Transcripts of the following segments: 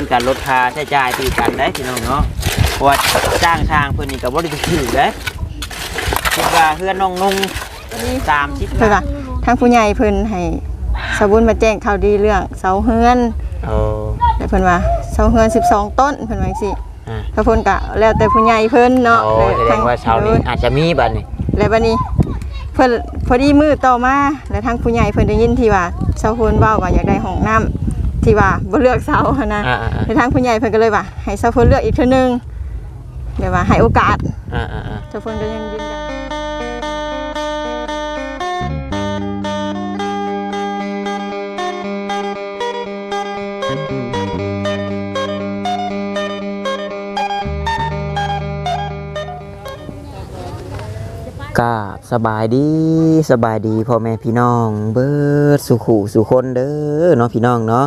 มันก็ลดค่าใช้จ่ายตีกันได้พี่น้องเนาะเพราะว่าจ้างช่างเพิ่นนี่ก็บ่ได้ถูกเด้คิดว่าเพื่อนน้องนุ่ง30เพิ่นว่าทางผู้ใหญ่เพิ่นให้สาวบุญมาแจ้งข่าวดีเรื่องเสาเฮือนโอ้แล้วเพิ่นว่าเสาเฮือน 12 ต้นเพิ่นว่าจังซี่อ่าถ้าเพิ่นก็แล้วแต่ผู้ใหญ่เพิ่นเนาะโอ้แสดงว่าเช้านี้อาจจะมีบัดนี้แล้วบัดนี้เพิ่นพอดีมือต่อมาแล้วทางผู้ใหญ่เพิ่นได้ยินที่ว่าเสาเพิ่นเว้าว่าอยากได้ห้องน้ำ ที่ว่าบ่เลือกเสาหั้นนะอ่าๆแล้วทางผู้ใหญ่เพิ่นก็เลยว่า ให้เสาเพิ่นเลือกอีกเทื่อนึงเดี๋ยวว่าให้โอกาสๆอ่าๆเสาเพิ่นก็ยังยืนยันๆก็สบายดีสบายดีพ่อแม่พี่น้อง เบิดสุขุสุคนเด้อเนาะพี่น้องเนาะ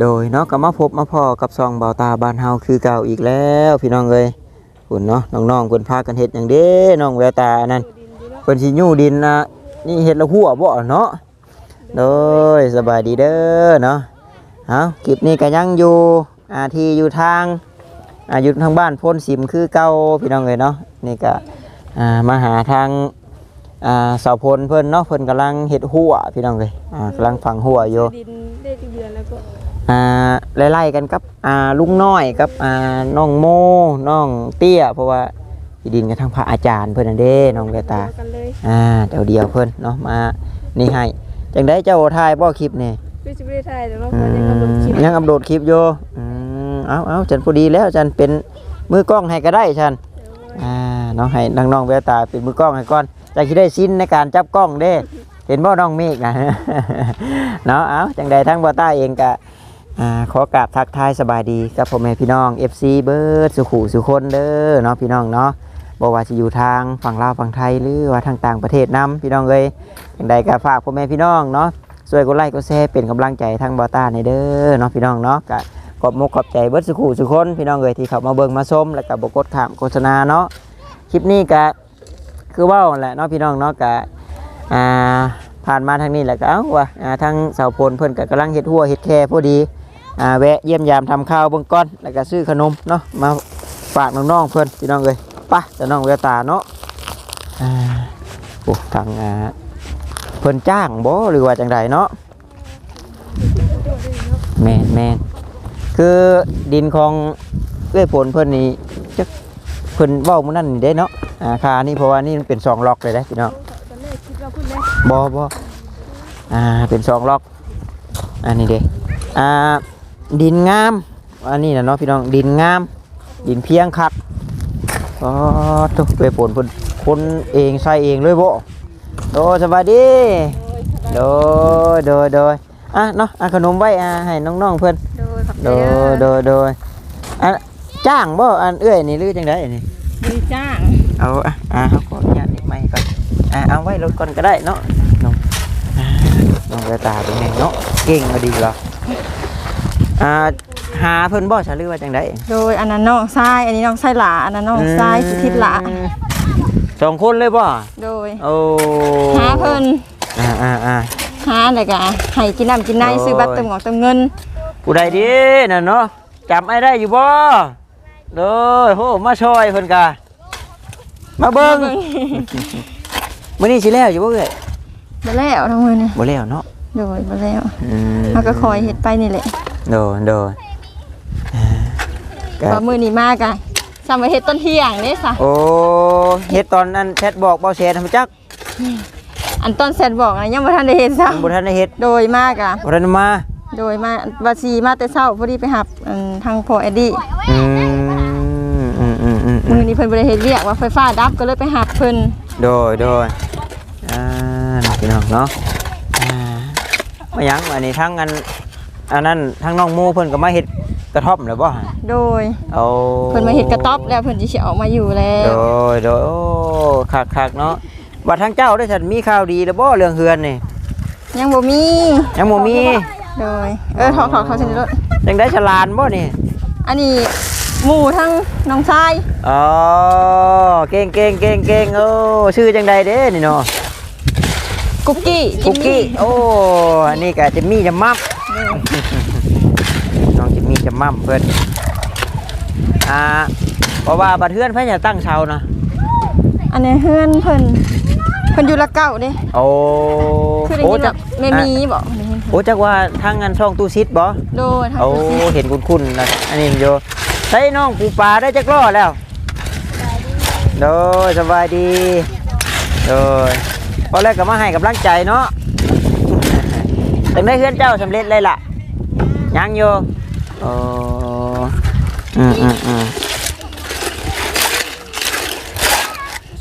โดยเนาะก็มาพบมาพอกับซองเบาตาบ้านเฮาคือเก่าอีกแล้วพี่น้องเอ้ยคุณเนาะน้องๆเพิ่นพากันเฮ็ดหยังเด้น้องแววตานั่นเพิ่นสิยู่ดินนะนี่เฮ็ดละหัวบ่เนาะโดยสบายดีเด้อเนาะเอาคลิปนี้ก็ยังอยู่อาที่อยู่ทางอ่าอยู่ทางบ้านโพ้นสิมคือเก่าพี่น้องเอ้ยเนาะนี่ก็อ่ามาหาทางอ่าสาวพลเพิ่นเนาะเพิ่นกำลังเฮ็ดหัวพี่น้องเลยอ่ากำลังฝังหัวอยู่ดินได้กี่เดือนแล้วก็ อ่าไล่ๆกันกับอ่าลุงน้อยกับอ่าน้องโมน้องเตี้ย เพราะว่าที่ดินกับทางพระอาจารย์เพิ่นนั่นเด้น้องเวตากันเลยอ่าเดี๋ยวเดียวเพิ่นเนาะมานี่ให้จังได้เจ้าถ่ายบ่คลิปนี่คือสิบ่ได้ถ่ายเดี๋ยวเราอืขอยังกำหนดคลิปมยังอัปโหลดคลิปอยู่อืมเอาเอาจันพอดีแล้วจันเป็นมือกล้องให้ก็ได้ฉันอ่าน้องให้น้องน้องๆแววตาเป็นมือกล้องให้ก่อนจะคิดได้สิ้นในการจับกล้องเด้เห็นบ่น้องเมฆนะเนาะเอาจังใดทั้งบอต้าเองกะ อ่าขอกราบทักทายสบายดีกับพ่อแม่พี่น้อง FC เบิร์ดสุขุสุคนเด้อเนาะพี่น้องเนาะบอกว่าจะอยู่ทางฝั่งลาวฝั่งไทยหรือว่าทางต่างประเทศนํพี่น้องเอ้ยจังใดก็ฝากพ่อแม่พี่น้องเนาะช่วยกดไลค์กดแชร์เป็นกำลังใจทางบอต้าในเด้อเนาะพี่น้องเนาะกะขอบมกขอบใจเบิร์ดสุขุสุคนพี่น้องเอ้ยที่เข้ามาเบิ่งมาชมแล้วก็บ่กดข้ามโฆษณาเนาะคลิปนี้ก็คือว่าแหละเนาะพี่น้องเนาะก็อ่าผ่านมาทางนี้แหละก็เอ้าว่าอ่าทางเสาพลเพิ่นก็กำลังเฮ็ดหัวเฮ็ดแค่พอดี อ่าแวะเยี่ยมยามทำข้าวเบิ่งก่อนแล้วก็ซื้อขนมเนาะมาฝากน้องๆเพิ่อนพี่น้องเอ้ยไปะจะน้องแวตาเนาะอ่าโอ้ทางอ่าเพิ่นจ้างบ่หรือว่าจังไดเนาะแม่นแม่นคือดินของเอ้อยผลเพิ่นนี่จักเพิ่นเว้ามื้อนั้นนี่ได้เนาะอ่าคานี่เพราะว่านี่มันเป็นสองล็อกเลยนะพี่น้องตอนแรกคิดว่าพูดได้บ่บ่อ่าเป็นสองล็อกอันนี้เด้อ่า ดินงาม อันนี้นะเนาะพี่น้องดินงาม ดินเพียงคักอ๋อตุ๊กไปปนเพิ่นคนเองใส่เองเลยบ่โดสวัสดีโดยโดยโดยอะเนาะอะขนมไว้อ่าให้น้องๆเพิ่นโดยขอบใจโดยโดยโดยอะจ้างบ่อันเอื้อยนี่หรือจังไดนี่บริจ้างเอาอะอะเขาขออนุญาตนิดไม่ก่อนอะเอาไว้รถก่อนก็ได้เนาะน้องอ่าน้องกระตาเป็นไงเนาะเก่งมาดีเหรอ อ่าหาเพิ่นบ่ใช่หรือว่าจังไดโดยอันนั้นน้องทรายอันนี้น้องทรายหลาอันนั้นน้องทรายสุทิศหลาอืมสองคนเลยบ่โดยโอ้หาเพิ่นอ่าอ่าอ่าหาอะไรกันให้กินน้ำกินในโดยซื้อบัตรเติมของเติมเงินผู้ใดดีน่ะเนาะจำไอ้ได้อยู่บ่เด้อโหมาช่วยเพิ่นกะมาเบิ่งมื้อนี้สิแล้วอยู่บ่เอ้ยมาแล้วทั้งมือนี่บ่แล้วเนาะ โดยมาแล้วอืมมันก็คอยเฮ็ดไปนี่แหละโดนโดนอ่าก็ว่ามือนี้มากอะสามไปเฮ็ดต้นเที่ยงเด้ซะโอ้เฮ็ดตอนนั้นแชทบอกบ่แชททำจักอันต้นแซดบอกนะยังบ่ทันได้เฮ็ดซะบ่ทันได้เฮ็ดโดยมากอะบ่ทันมาโดยมาว่าสีมาแต่เช้าพอดีไปหับอันทางพอเอ็ดดี้อืมอืมอืมอืมอืมืมอนี้เพิ่นบ่ได้เฮ็ดเวียกว่าไฟฟ้าดับก็เลยไปหับเพิ่นโดยโดยอ่านี่พี่น้องเนาะอ่า มาหยังอันนี้ทั้งอันอันนั้นทั้งน้องหมูเพิ่นก็มาเฮ็ดกระท่อมแล้วบ่โดยเอาเพิ่นมาเฮ็ดกระต๊อบแล้วเพิ่นสิออกมาอยู่แล้โดว ยโดยโอ้คักๆเนาะว่าทางเจ้าได้ฉันมีข่าวดีแล้วบ่เรื่องเฮือนนี่ยังบ่มี ยังบ่มีโดย เออถอดถอดเขาสิรถจังได้ฉลานบ่นี่อันนี้หมู่ทั้งน้องชายอ๋อเก่งเก่งเก่งเก่งโอ้ชื่อจังใดเด้นี่เนาะ กุ๊กกี้คุกกี้ โอ้ อันนี้ก็จะมีจะมับโดยน้องจะมีจะมั่มเพิ่นอ่าเพราะว่าบัดเทือนเพิ่นจะตั้งเชานะอันนี้เฮือนเพิ่นเพิ่นอยู่ละเก้าเด้โอ้คือได้โอ้ยินจัว่ากไม่มีบอกได้ยินโอ้จักว่าทางงานช่องตู้ซิดบ่โดยทางโอ้ผู้สิเห็นคุ้นๆนะอันนี้มันอยู่ใช้น้องปูปลาได้จักล้อแล้วโดยสบายดีโดย พอแรกก็มาให้กำลังใจเนาะถึงได้เพื่อนเจ้าสำเร็จเลยล่ะยังอยู่โอ้อืมอืมอืม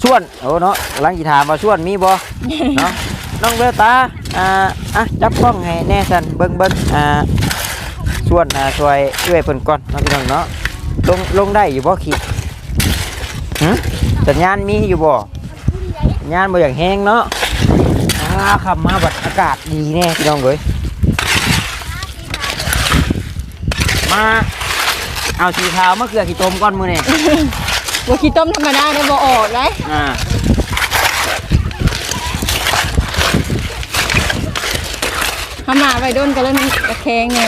ส่วนโอ้เนาะกำลังจีถามว่าส่วนมีบ่เนาะน้องเบลตาอ่าอะจับกล้องให้แน่สันเบิ้งเบิ้งอ่าส่วนอ่าช่วยช่วยเพิ่นก่อนเนาะพี่น้องเนาะลงลงได้อยู่บ่ขีดหึสัญญาณมีอยู่บ่ สัญญาณบ่อย่างแห้งเนาะอ่าขับมาบัดอากาศดีแน่พี่น้องเอ้ยมาเอาสีขาวมะเขือขี้ต้มก้อนมือนี่บ่ขี้ต้มธรรมดาได้บ่ออกเลยอ่าทำหน้าไว้โดนก็เลยมันตะแคงไง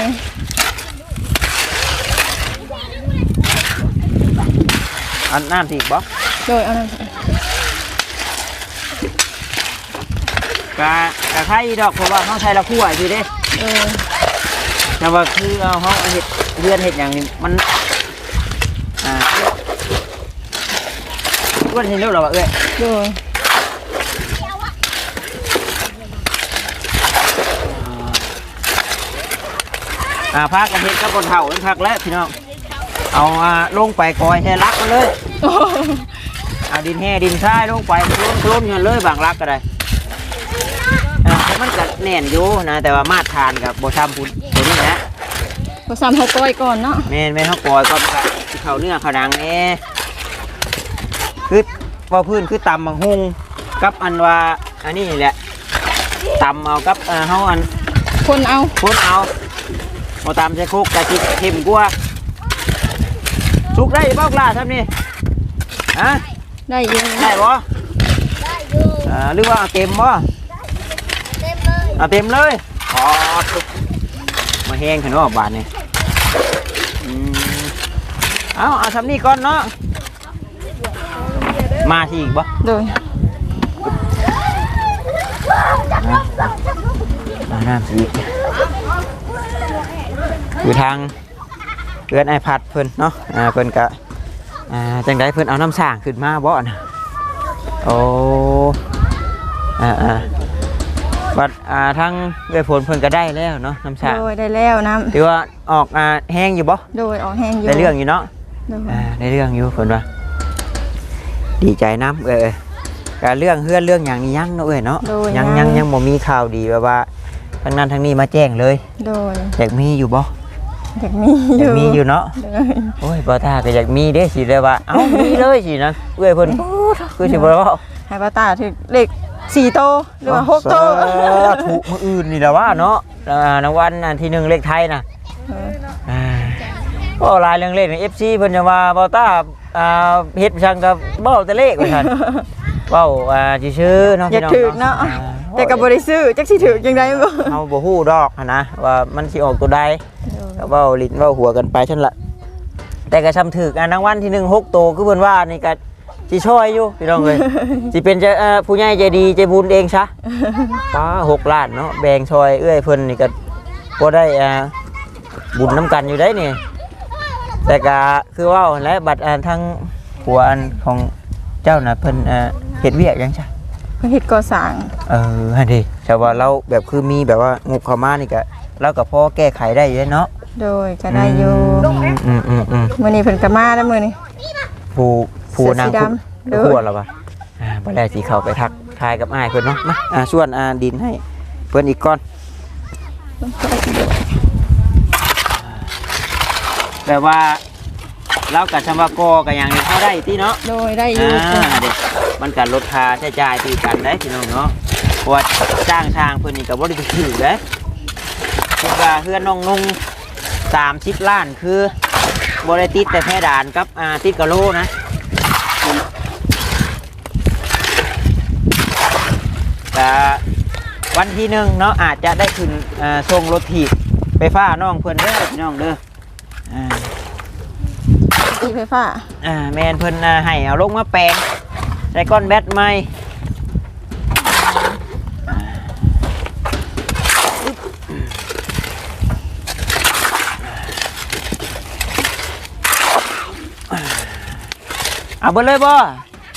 อันน้ำสีบ่โดยเอานั่น กะกะไข่ดอกเพราะว่าเขาใช้ละคั่วอยู่เด้เออแต่ว่าคือเอาเขาเห็ดเรือนเห็ดอย่างนี้มันอ่าว่าเห็นเร็วหรอวะเอ้ยโดยอ่าพากันเห็ดกับคนเฒ่าเป็นพักแล้วพี่น้องเอาอ่าลงไปกอยแช่รักมันเลยโอ้เอาดินแห่ดินทรายลงไปโคล้นโคล้นเงินเลยบางรักก็ได้อ่า แต่มันก็แน่นอยู่นะแต่ว่ามาตรฐานกับโบทำพุนตัวนี้นะบ่ซ้ำเฮาก้อยก่อนเนาะแม่นแม่นเขากอยก็กับที่เขาเนื้อเขาดังแน่คือว่าพื้นคือตำบังหุงกับอันว่าอันนี้แหละตำเอากับเอ่อเขาอันคนเอาพ้นเอาเอาตำใส่คุกกะทิเค็มกว่าสุกได้บ่กล้าทำนี่ฮะได้อยู่ได้บ่อ่าหรือว่าเอาเต็มบ่ เอาเต็มเลยอ๋อสุกมาแห้งขนาดบาทนี่อืมเอาเอาทำนี่ก่อนเนาะ มาสิอีกบ่โดยมาน้ำสิอีกอยู่ทางเพื่อนไอพัดเพิ่นเนาะอ่าเพิ่นกะอ่าจังไดเพิ่นเอาน้ำสร้างขึ้นมาบ่นะโอ้อ่าอ่า บัดอ่าทางเวยผลเพิ่นก็ได้แล้วเนาะน้ำสร้างโดยได้แล้วน้ำถือว่าออกอ่าแห้งอยู่บ่โดยออกแห้งอยู่ได้เรื่องอยู่เนาะ โดยอ่าได้เรื่องอยู่เพิ่นว่าดีใจน้ำเออการเรื่องเฮือนเรื่องอย่างนี้ยังเนาะเอ้ยเนาะโดยยังยังยังบ่มีข่าวดีแบบว่าทางนั้นทางนี้มาแจ้งเลยโดยอยากมีอยู่บ่อยากมีออยากยู่มีอยู่เนาะโดยโอ้ยบ่ท่าก็อยากมีเด้สิได้ว่าเอ้ามีเลยสินะเอ้ยเพิ่นคือสิบ่เว้าให้ป้าตาถึกเลข 4โตหรือว่า6โตสาธุมื้ออื่นนี่แหละว่าเนาะอ่ารางวัลอันที่หนึ่งเลขไทยน่ะเอออ่าโอ้ลายเรื่องเลขนี่ FC เพิ่นจะว่าบ่ต้าอ่าเฮ็ดช่างกับเว้าแต่เลขว่าซั่นเว้าอ่าซื่อๆเนาะอยากพี่น้องถึกเนาะอ่แต่ก็บ่ได้ซื้อจักสิถึกจังไดบ่เฮาบ่ฮู้ดอกหั้นนะว่ามันสิออกตัวใดก็เว้าลิ้นเว้าหัวกันไปฉันละแต่ก็ชำถึกอันรางวัลที่หนึ่งหกโตคือเพิ่นว่านี่ก็ สิช่วยอยู่พี่น้องเลยสิเป็นจะเอ่อผู้ใหญ่ใจดีใจบุญเองซะป้าหกล้านเนาะแบ่งช่วยเอื้อยเพิ่นนี่ก็บ่ได้อ่าบุญน้ำกันอยู่ได้นี่แต่ก็คือเว่าและบัตรอันทั้งผัวอันของเจ้าน่ะเพิ่นเอ่อเฮ็ดเวียกหยังจ้ะเพิ่นเฮ็ดก่อสร้างเออฮันดิแต่ว่าเราแบบคือมีแบบว่างบเข้ามานี่ก็เราก็พอแก้ไขได้อยู่เนาะโดยก็ได้อยู่อืมอืมอืมมื้อนี้เพิ่นก็มาแล้วมื้อนี้ผู้ ผู้นางเสื้อสีผู้ดำเด้อผู้อะไรวะอ่าบ่ได้สิเข้าไปทักทายกับอ้ายเพิ่นเนาะมาอ่าส่วนอ่าดินให้เพิ่นอีกก้อนแบบว่าเรากับชำว่ากอกับอย่างนี้เขาได้ที่เนาะ โดยได้อยู่อ่าเด็กมันกันลดค่าใช้จ่ายตีกันได้พี่น้องเนาะเพราะว่าจ้างทางเพิ่นนี่ก็บ่ได้ถือเด้คิดว่าเพื่อนน้องนุ่ง30ล้านคือบ่ได้ติดแต่เพดานกับอ่าติดกะโหลนะ แต่วันที่หนึ่งเนาะอาจจะได้ขึ้นเอ่อส่งรถถีบไปฟ้าน้องเพื่อนเด้อพี่น้องเด้ออ่าอีไฟฟ้าอ่าแมนเพิ่นอ่าให้เอาลงมาแปลงใส่ก้อนแบตใหม่เอาเบิดเลยบ่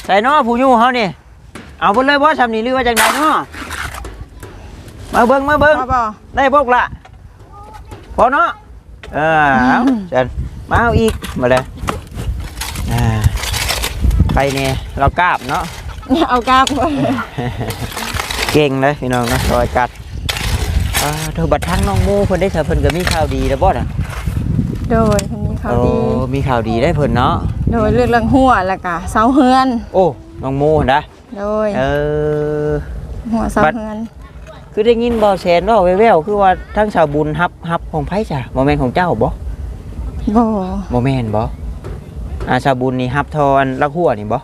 ใส่เนาะผู้อยู่เฮานี่ เอาเบิดเลยบ่ทำนี่หรือว่าจังไดเนาะมาเบิ่งมาเบิ่งบ่บ่ได้พวกละพอเนาะเออเอาเชิญมาเอาอีกมาเลยอ่าไปเนี่ยเรากราบเนาะเอากราบบ่เก่งเลยพี่น้องนะรอยกัดอ่าเธอบัดทั้งน้องหมูเพิ่นได้เสเพิ่นก็มีข่าวดีแล้วบ่น่ะโดยคนนี้เขาโอ้ดีมีข่าวดีได้เพิ่นเนาะโดยเลือกเรื่องหัวแล้วก็เสาเฮือน โอ้น้องหมูเห็นนะ โดยเออหัวเสาบัดเฮือนคือได้ยินบ่แสนว่าแว่วๆคือว่าทั้งชาวบุญฮับฮับของไผจ้ะบ่แม่นของเจ้าบ่บ่บ่แม่นบ่อ่าชาวบุญนี่ฮับทอนลักหัวนี่บ่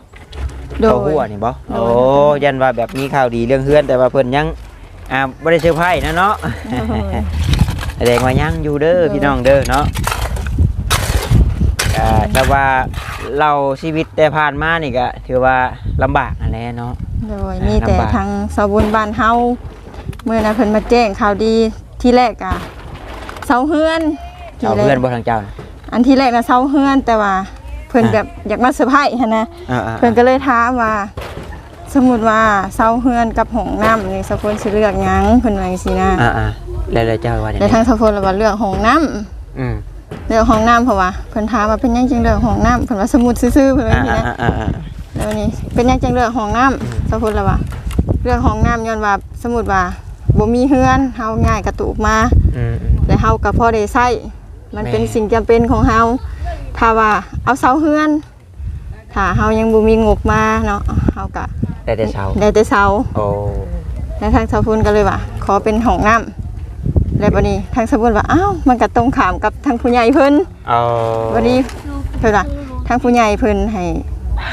โดเขาหัวยนี่บ่โดยโอ้ยันว่าแบบมีข่าวดีเรื่องเฮือนแต่ว่าเพิ่นยังอ่าบ่ได้เซอร์ไพรส์นะเนาะแสดงว่ายังอยู่เด้อโดยพี่น้องเด้อเนาะอ่าแต่ว่า เราชีวิตแต่ผ่านมานี่ก็ถือว่าลำบากนั่นแหละเนาะ โดยมีแต่ลำบาก ทางสาบุญบ้านเฮาเมื่อนั้นเพิ่นมาแจ้งข่าวดีที่แรกอะเสาเฮือนที่เอาแรเพื่อนกบ่ทางเจ้าน่ะ อันที่แรกนะเสาเฮือนแต่ว่าเพิ่นอ่าแบบอยากมาเซอร์ไพรส์หั้นนะอ่าๆเพิ่นก็เลยถามว่า สมมุติว่าเสาเฮือนกับห้องน้ำนี่สะพนสิเลือกหยังเพิ่นว่าจังซี่นะอ่าๆแล้วแล้วเจ้าว่าจังแต่ได๋ทางสะพนละว่าเลือกห้องน้ำ อืม เลือกห้องน้ำเพราะว่าเพิ่นถามว่าเป็นหยังจึงเลือกห้องน้ำเพิ่นว่าสมมุติซื่อๆเพิ่นว่าอ่าจังซี่นะๆอ่า แล้วนี่เป็นหยังจังเลือกห้องน้ำสะพนละว่าเลือกห้องน้ำย้อนว่าสมมุติว่าบ่มีเฮือนเฮาง่ายกระตุกมาๆอืม และเฮาก็พอได้ใช้มันเป็นแม่ สิ่งจำเป็นของเฮาถ้าว่าเอาเสาเฮือน ถ้าเฮายังบ่มีงบมาเนาะเฮาก็ๆแต่แต่เช้าได้แต่เสาโอ้ แล้วทางสาวพุนก็เลยว่า ขอเป็นห้องน้ำ แล้วบัดนี้ทางสาวพุนว่าอ้าวมันก็ตรงข้ามกับทางผู้ใหญ่เพิ่นเอาวันนี้เพิ่นว่าทางผู้ใหญ่เพิ่นให้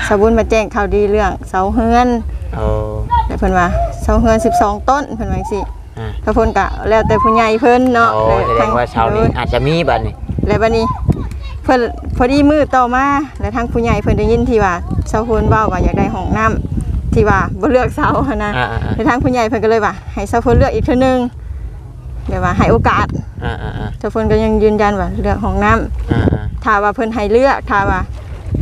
สาวพุนมาแจ้งข่าวดีเรื่องเสาเฮือนเอาแล้วเพิ่นว่าเสาเฮือน 12 ต้นเพิ่นว่าจังซี่อ่าสาวพุนก็แล้วแต่ผู้ใหญ่เพิ่นเนาะโอ้แล้วแสดงว่าเช้านี้อาจจะมีบัดนี้แล้วบัดนี้เพิ่นพอดีมือต่อมาแล้วทางผู้ใหญ่เพิ่นได้ยินที่ว่าสาวพุนเว้าว่าอยากได้ห้องน้ำที่ว่าบ่เลือกเสาหันนะอ่าๆแล้วทางผู้ใหญ่เพิ่นก็เลยว่าให้สาวพุนเลือกอีกเทื่อนึง เดี๋ยวว่าให้โอกาสๆอ่าๆสาวพุนก็ยังยืนยันว่าเลือกห้องน้ำๆอ่าๆถ้าว่าเพิ่นให้เลือกถ้าว่า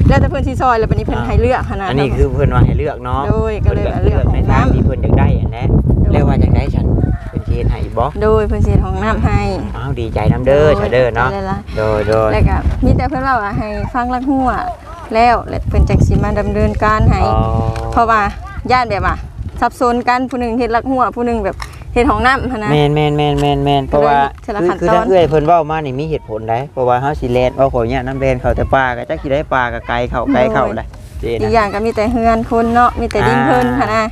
แล้วแต่เพิ่นสิซอยแล้วบัดนี้เพิ่นให้เลือกหันนะอันนี้คือเพื่อนว่าให้เลือกเนาะโดยก็เลยว่าเลืเลืออกกในทางที่เพื่อนอยากได้อันนี้เรียกว่าอยากได้ฉันเป็นเชียนให้บ่โดยเพิ่นสิเฮ็ดห้องน้ำให้ อ้าวดีใจน้ำเด้อชาเด้อเนาะได้ละ โดยโดยแล้วก็มีแต่เพิ่นเว้าว่าให้ฟังลักหัวแล้วแล้วเพิ่นจังสิมาดำเนินการให้ อ๋อเพราะว่าญาติแบบว่าสับสนกันผู้หนึงเฮ็ดลักหัวผู้หนึงแบบ เฮ็ดห้องน้ำหันนะ แมนแมนแมนแมนแมนเพราะว่าเทีละคือขั้นคือตอนถ้าเอื้อยเพิ่นเว้ามานี่มีเหตุผลได้เพราะว่าเฮาสิแลนเอาขอเนี่ยน้ำแลนเขาแต่ปลาก็จักสิได้ปลาก็ไกลเข้าไกลเข้าได้เด้อีกอนะ ย่างก็มีแต่เฮือนคนเนาะมีแต่ดินเพิ่นหันนะ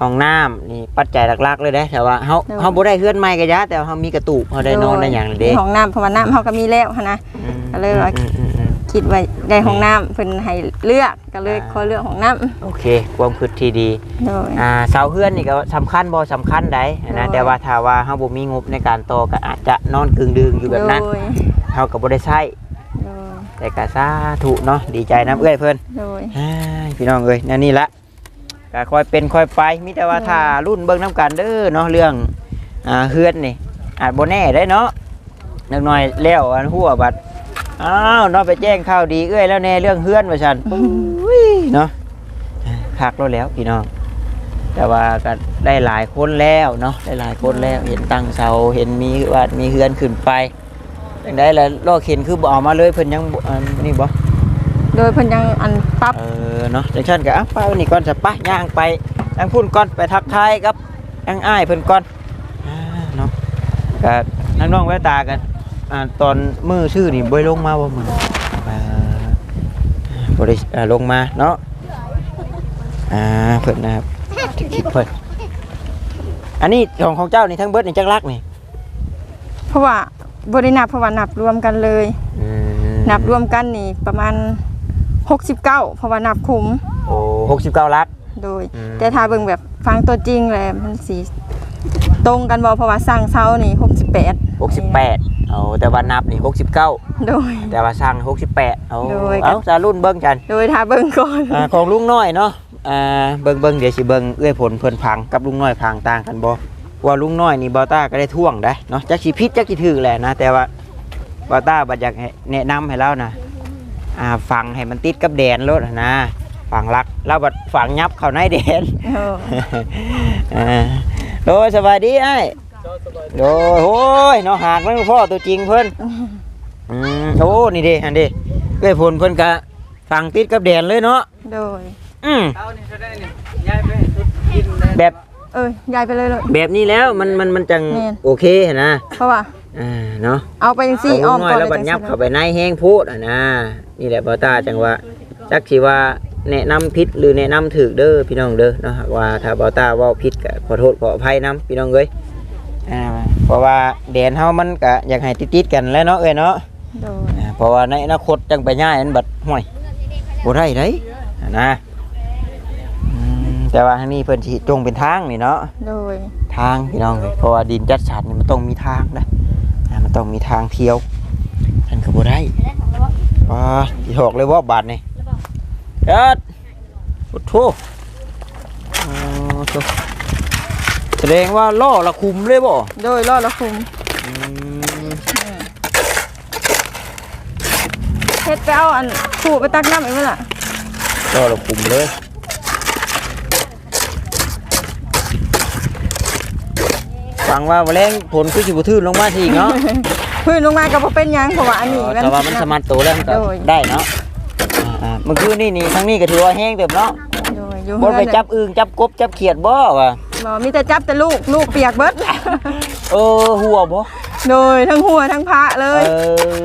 ห้องน้ำนี่ปัจจัยหลักๆเลยเด้แต่ว่าเฮาโดย เฮาบ่ได้เฮือนใหม่ก็ยะแต่ว่าเฮามีกระตูกเฮาได้นอนได้หยังเลยเด้มีห้องน้ำเพราะว่าน้ำเฮาก็มีแล้วหันนะอืมก็เลยว่า อืมอืมอืม คิดว่าได้ห้องน้ำเพิ่นให้เลือกก็เลยอ่าขอเลือกห้องน้ำโอเค ความคิดที่ดี โดย อ่าเสาเฮือนนี่ก็สำคัญบ่สำคัญได้นะโดยแต่ว่าถ้าว่าเฮาบ่มีงบในการต่อก็อาจจะนอนกึ่งดึงอยู่แบบนั้นโดยเฮาก็บ่ได้ใช้โดยแต่ก็สาธุเนาะดีใจน้ำเอื้อยเพิ่นโดย อ้ายพี่น้องเอ้ยนั่นนี่ละก็ค่อยเป็นค่อยไปมีแต่ว่าโดยถ้ารุ่นเบิ่งน้ำกันเด้อเนาะเรื่องอ่าเฮือนนี่อาจบ่แน่ได้เนาะนักหน่อยแล้วอันหัวบัด อ้าวเนาะไปแจ้งข่าวดีเอ้ยแล้วแน่เรื่องเฮือนว่าซั่นอุ้ยเนาะคักแล้วแล้วพี่น้อง แต่ว่าก็ได้หลายคนแล้วเนาะได้หลายคนแล้วเห็นตั้งเสาเห็นมีว่ามีเฮือนขึ้นไปจังได้แล้วลอกเห็นคือบ่เอามาเลยเพิ่นยังบ่อันนี่บ่โดยเพิ่นยังอันปรับเออเนาะจังซั่นก็อะไปวันนี้ก่อนจะไปย่างไปทางพุ่นก่อนไปทักทายครับทางอ้ายเพิ่นก่อนอ่าเนาะก็ทางน้องแววตากัน อ่าตอนมือชื่อนี่บ่ได้ลงมาบ่มื้ออ่าบ่ได้อ่าลงมาเนาะอ่าเพิ่นนะครับคิดเพิ่นอันนี้ของของเจ้านี่ทั้งเบิดนี่จักรักนี่เพราะว่าบ่ได้นับเพราะว่านับรวมกันเลย อืมนับรวมกันนี่ประมาณ 69เพราะว่านับคุ้มโอ้69ลัก โดย อืม แต่ถ้าเบิ่งแบบฟังตัวจริงเลยมันสิตรงกันบ่เพราะว่าสร้างเสานี่68 68 เอาแต่ว่านับนี่69 โดย แต่ว่าสร้าง 68 เอาโดย เอาจะรุ่นเบิ่งกันโดยถ้าเบิ่งก่อน อ่าของลุงน้อยเนาะอ่าเบิ่งเบิ่งเดี๋ยวสิเบิ่งเอื้อยผลเพิ่นพังกับลุงน้อยพังต่างกันบ่ว่าลุงน้อยนี่บอต้าก็ได้ท่วงได้เนาะจักสิผิดจักสิถูกแหละนะ แต่ว่าบอต้าบัดอยากให้แนะนำให้เรานะอ่าฝังให้มันติดกับแดนรถอะนะฝังลักแล้วบัดฝังยับเข้าในแดน เออ อ่าโดยสบายดีไอ้ โดยโอ้ยเนาะหากมันพ่อตัวจริงเพิ่นอืมโอ้นี่เด้อันเด้เอ้ยผลเพิ่นก็ฝังติดกับแดนเลยเนาะโดย อืมเอานี่ก็ได้นี่ย้ายไปให้ชุดกินเลยแบบเออย้ายไปเลยเลย แบบนี้แล้วมันมันมันจังแม่น โอเคหั่นนะเพราะว่า อ่าเนาะ เอาไปจังซี่เอาอ้อมน้อก่ยอนแล้วบัดจังยับซี่เข้าไปในแห้งโพูดอะนะนี่แหละบ่ตาจังว่าจักสิว่าแนะนำผิดหรือแนะนำถูกเด้อพี่น้องเด้อเนาะหากว่าถ้าบ่ตาเว้าผิดก็ขอโทษขออภัยนํพี่น้องเอ้ย อ่าเพราะว่าแดนเฮามันก็อยากให้ติดๆกันแหล้วเนาะเอ้ยเนาะโดยอ่าเพราะว่าในอนาคตจังไปย้ายมันบัดห่วยบ่ได้เด้อ่านะอืมแต่ว่าทางนี้เพิ่นสิจงเป็นทางนี่เนาะ โดยทางพี่น้องเลยเพราะว่าดินจัดสรรนี่มันต้องมีทางนะอ่ามันต้องมีทางเที่ยวท่านก็บ่ได้อ่าสิหอกเลยว่าบาทนี่เอ็ดโอ้โหอ๋อโถ่ แสดงว่าล่อละคุมเลยบ่โดยรอดละคุมอืมเฮ็ดไปเอาอันผูไปตักน้ำอีกมั้ยล่ะล่อละคุมเลยฟังว่าแมลงผลคือสิบ่ทื่นลงมาสิอีกเนาะพื้นลงมาก็บ่เป็นหยังเพราะว่าอันนี้แต่ว่ามันสามารถโตแล้วมันก็โดยได้เนาะอ่าๆเมื่อคืนนี่นี่ทั้งนี้ก็ถือว่าแห้งเต็มเนาะโดยอยู่บ่ไปเฮือนจับอึ่งจับกบจับเขียดบ่วะ บ่มีแต่จับแต่ลูกลูกเปียกเบิดเออหัวบ่โดยทั้งหัวทั้งพระเลยเอ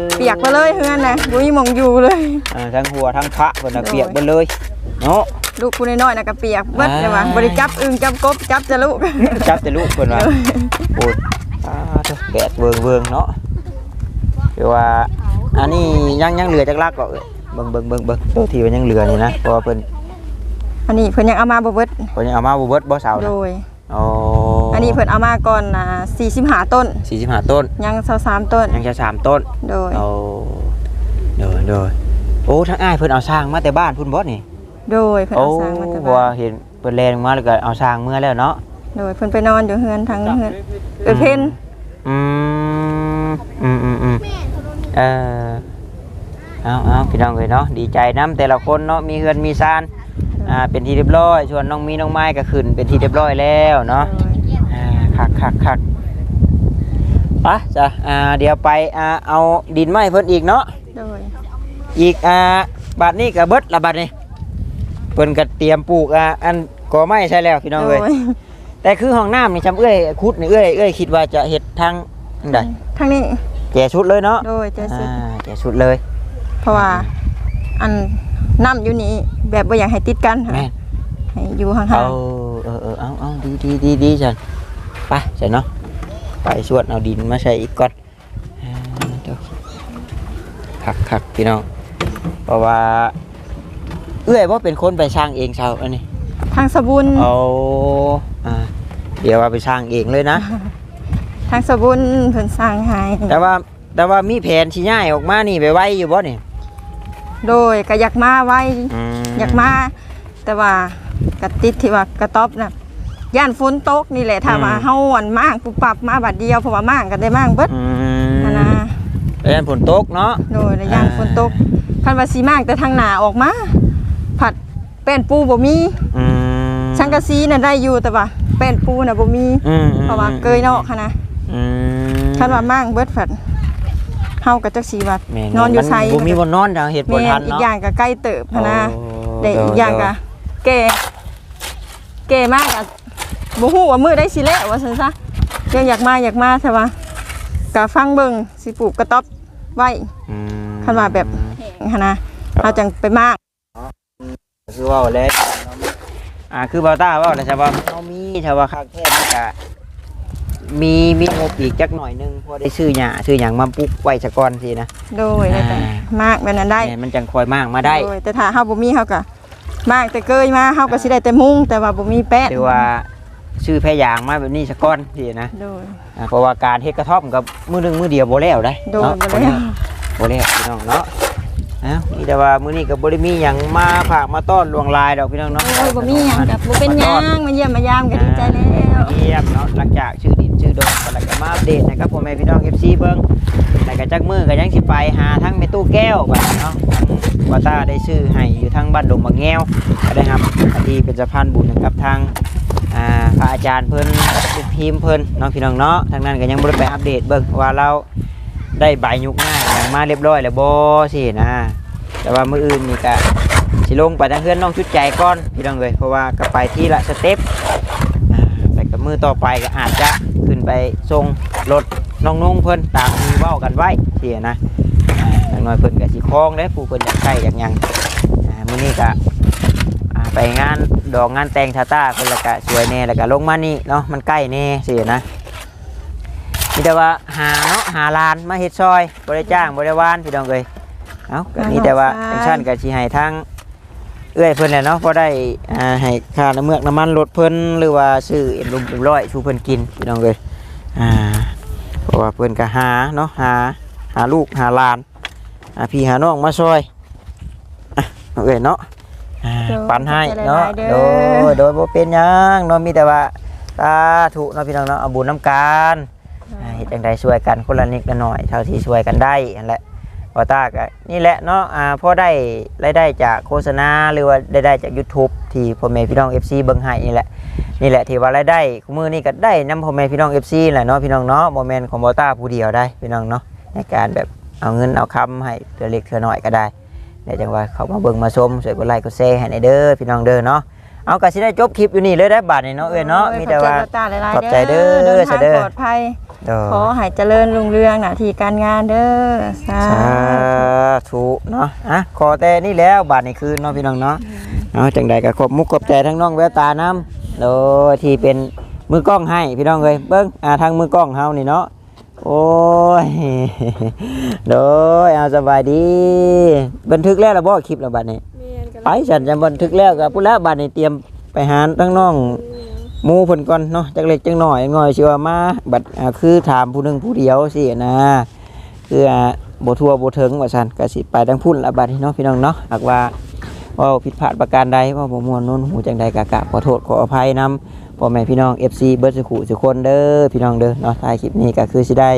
อเปียกไปเลยเฮือนน่ะบ่มีหม่องอยู่เลย อ่าทั้งหัวทั้งพระเพิ่นน่ะโดยเปียกเบิดเลยเนาะ ลูกผู้น้อยๆน่ะก็เปียกเบิดอ่าเลยว่าบ่ได้จับอึ่งจับกบจับแต่ลูก จับแต่ลูกเพิ่นว่าโอ้ยอ่าเด้อแดดเวิงๆเนาะคือว่าอันนี้ยังยังเหลือจักลักก็เอ้ยเบิ่งเบิ่งเบิ่งเบิ่งตัวที่มันยังเหลือนี่นะเพราะว่าเพิ่นอันนี้เพิ่นยังเอามาบ่เบิดเพิ่นยังเอามาบ่เบิดบ่เสาโดนะย อ๋ออัอันนี้เพิ่นเอามาก่อนน่ะ45ต้น45ต้น ยัง23ต้น ยังจะสามต้นโดย เอาเดยเดยโอ้ทั้งอ้ายเพิ่นเอาสร้างมาแต่บ้านพุ่นบ่นี่โดยเพิ่นโอ้เอาสร้างมาแต่เพราะว่าบ้านเห็นเพิ่นแลนมาแล้วก็เอาสร้างเมื่อแล้วเนาะโดยเพิ่นไปนอนอยู่เฮือนทั้งเฮือนเอ้ยเพิ่นอืมอืมอืมอืมเออเอาเอาพี่น้องเอ้ยเนาะดีใจนํแต่ละคนเนาะมีเฮือนมีซาน อ่าเป็นที่เรียบร้อยส่วนน้องมีน้องไม้ก็ขึ้น เป็นที่เรียบร้อยแล้วเนาะโดยอ่าคักคักคักไปะจ้ะอ่าเดี๋ยวไปอ่าเอาดินไม้เพิ่นอีกเนาะโดยอีกอ่าบาทนี้ก็เบิดละบาทนี้เพิ่นก็เตรียมปลูกอ่าอันก่อไม้ใช่แล้วพี่น้องโดเอ้ยยแต่คือห้องน้ำนี่จำเอ้ยคุดนี่เอ้ยเอ้ยคิดว่าจะเฮ็ดทางใดทั้งนี้แก่ชุดเลยเนาะโดยจะสุดอ่าแก่ชุดเลย เพราะว่า อันน้ำอยู่นี่แบบบ่อยากให้ติดกันแม่นให้อยู่ห่างเอาเออเออเอาเอาดีดีดีดีจันไปจันเนาะไปสวดเอาดินมาใส่อีกก่อนอ่าเดี๋ยวคักคักพี่น้องเพราะว่า เอ้ยว่าเป็นคนไปสร้างเองเชาวอันนี้ ๆทางสบุญเอาอ่าเดี๋ยวว่าไปสร้างเองเลยนะ ทางสบุญเพิ่นสร้างให้แต่ว่าแต่ว่ามีแผนที่ย้ายออกมานี่ไปไว้อยู่บ่นี่ โดยก็อยากมาไว้มอยากมา แต่ว่ากระติดที่ว่ากระต๊อบน่ะย่านฝนตกนี่แหละถ้าว่าเฮาอันมากปุ๊บปรับมาบัดเดียวเพราะว่ามากก็ได้มากเบิดอืนั่นมนะแล้วฝนตกเนาะโดยแล้วย่านฝนตกคันว่าสิมากแต่ทางหน้าออกมา ผัดแป้นปูบ่มีอืมชังกะซีน่ะได้อยู่แต่ว่าแป้นปูน่ะบ่มีอืมเพราะว่าเกยนอกค่ะนะอืมคันว่ามากเบิดผัด เฮาก็จักสิว่าแม่นอนอยู่ไสมับ่มีบ่นอนทางเฮ็ดบ่แม่ทันนอีกเนาะอย่างก็ใกล้เติบหั้นนะโอ้ได้อีกอย่างก็แก่แก่มากอะบ่ฮู้ว่ามื้อได้สิแล้วว่าซั่นซะยังอยากมาอยากมาแต่ว่าก็ฟังเบิ่งสิปลูกกระต๊อบไว้อืมคันว่าแบบหันนะเฮาจังไปมากคือว่าแล้วอ่าคือบ่าวต้าเว่าแล้วใช่ป่ะเฮามีใช่ว่าคักแท้มันก็ มีมีงบอีกจักหน่อยหนึงพอได้ซื้อหญ้าซื้อหยังมาปลูกไว้ซะก่อนสินะ โดยแล้วก็อ่า มากแบบนั้นได้แม่นมันจังคอยมากมาได้โดยแต่ถ้าเฮาบ่มีเฮาก็มากแต่เกยมาเฮาก็สิได้แต่มุงแต่ว่าบ่มีแป้นหรือว่าชื่อแพรยางมาแบบนี้สะก้อนสินะโดยออ่าเพราะว่าการเฮ็ดกระท่อมกับมือหนึงมือเดียวบ่แล้วได้โดนเนาะบ่แล้วบ่แล้วพี่น้องเนาะเอ้ามีแต่ว่ามื้อนี้ก็บ่ได้มีหยังมาฝากมาต้อนลวงลายดอกพี่น้องเนาะโอ้ยบ่มีหยังกับบ่เป็นหยังมาเยี่ยมมายามก็ดีใจแล้ว เยี่ยมเนาะหลังจากชื่อดิน ชื่อดงแล้วก็มาอัปเดตนะครับพ่อแม่พี่น้อง FC เบิ่งแล้วก็จักมือก็ยังสิไปหาทั้งแม่ตู้แก้วบัดนี้เนาะทั้งวาตาได้ชื่อให้อยู่ทั้งบ้านดงบางแง้วก็ได้ครับที่เป็นสะพานบุญนะครับทางอ่าพระอาจารย์เพิ่นลูกทีมเพิ่นเนาะพี่น้องเนาะทางนั้นก็ยังบ่ได้ไปอัปเดตเบิ่งว่าเราได้ใบยุกง่ายอย่างมาเรียบร้อยแล้วบ่สินะ แต่ว่ามื้ออื่นนี่ก็สิลงไปทางเพื่อนน้องชุดใจก่อนพี่น้องเอ้ยเพราะว่าก็ไปที่ละสเต็ปแต่กับมือต่อไปก็อาจจะข ไปส่งรถน้องนุ่งเพิ่นตามที่เว้ากันไว้เสียนะอ่าอย่างน้อยเพิ่นก็สิคล้องได้ผู้เพิ่นอยากใช้อยากหยังอ่ามื้อนี้ก็อ่าไปงานดอกงานแต่งทาต้าเพิ่นแล้วก็สวยแน่แล้วก็ลงมานี่เนาะมันใกล้แน่เสียนะมีแต่ว่าหาเนาะหาลานมาเฮ็ดซอยบ่ได้จ้างบ่ได้วานพี่น้องเอ้ยเอ้าก็มีแต่ว่าจังซั่นก็สิให้ทางเอื้อยเพิ่นแหละเนาะพอได้อ่าให้ค่าน้ำเมือกน้ำมันรถเพิ่นหรือว่าซื้อเอ็มลุมเอ็มร้อยชูเพิ่นกินพี่น้องเลย อ่าเพราะว่าเพิ่นก็หาเนาะหาหาลูกหาหลานอ่าพี่หาน้องมาช่วยอะเอาเอ้ยเนาะอ่าปันให้เนาะโดยโดยบ่เป็นหยังเนาะมีแต่ว่าสาธุเนาะพี่น้องเนาะเอาบุญน้ำกันอ่าเฮ็ดจังไดช่วยกันคนละนิดละหน่อยเท่าที่ช่วยกันได้นั่นแหละ วอต้าก็นี่แหละเนาะอ่าพอได้รายได้จากโฆษณาหรือว่าได้ได้จาก YouTube ที่พ่อแม่พี่น้อง FC เบิ่งให้นี่แหละนี่แหละที่ว่ารายได้ของมือนี่ก็ได้นํพ่อแม่พี่น้อง FC แหละเนาะพี่น้องเนาะบ่แม่นของวอต้าผู้เดียวได้พี่น้องเนาะในการแบบเอาเงินเอาคำให้เทื่อเล็กเทื่อน้อยก็ได้เดี๋ยวจังว่าเขามาเบิ่งมาชมช่วยกดไลค์กดแชร์ให้ในเด้อพี่น้องเด้อเนาะเอาก็สิได้จบคลิปอยู่นี่เลยได้อบาดนี่เนาะเอ้ยเนาะมีแต่ว่าขอบใจตาหลายๆขอบใจเด้อเดินทางเด้อปลอดภัย เด้อขอให้เจริญรุ่งเรืองหน้าที่การงานเด้อสาสาธุเนาะอะขอแต่นี่แล้วบาทนี่คืนเนาะพี่น้องเนาะเนาะจังใดก็ขอบมุกขอบใจทั้งน้องแววตาน้ำโดยที่เป็นมือกล้องให้พี่น้องเลยเบิ้งอ่าทางมือกล้องเฮานี่เนาะโอ้ยโดยเอาสบายดี บันทึกแล้วละบ่คลิปแล้วบัดนี้ ไปฉันจะบันทึกแล้วกับพุ่นแล้วบัดนี้เตรียมไปหาทั้งน้อง หมูเพิ่นก่อนเนาะจักเล็กจักหน่อยหน่อยสิว่ามาบัดอ่าคือถามผู้หนึงผู้เดียวสินะคืออ่าบ่ทั่วบ่ถึงว่าซั่นก็สิไปทางพุ่นละบัดนี้เนาะพี่น้องเนาะหากว่าเว่าผิดพลาดประการใดเว่าบ่ม่วนโน้นหูจังใดก็กราบขอโทษขออภัยนำพ่อแม่พี่น้อง FC เบิดสุขุสุคนเด้อพี่น้องเด้อเนาะท้ายคลิปนี้ก็คือสิได้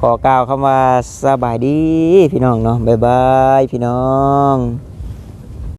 ขอกล่าวคำว่าสบายดีพี่น้องเนาะบ๊ายบายพี่น้อง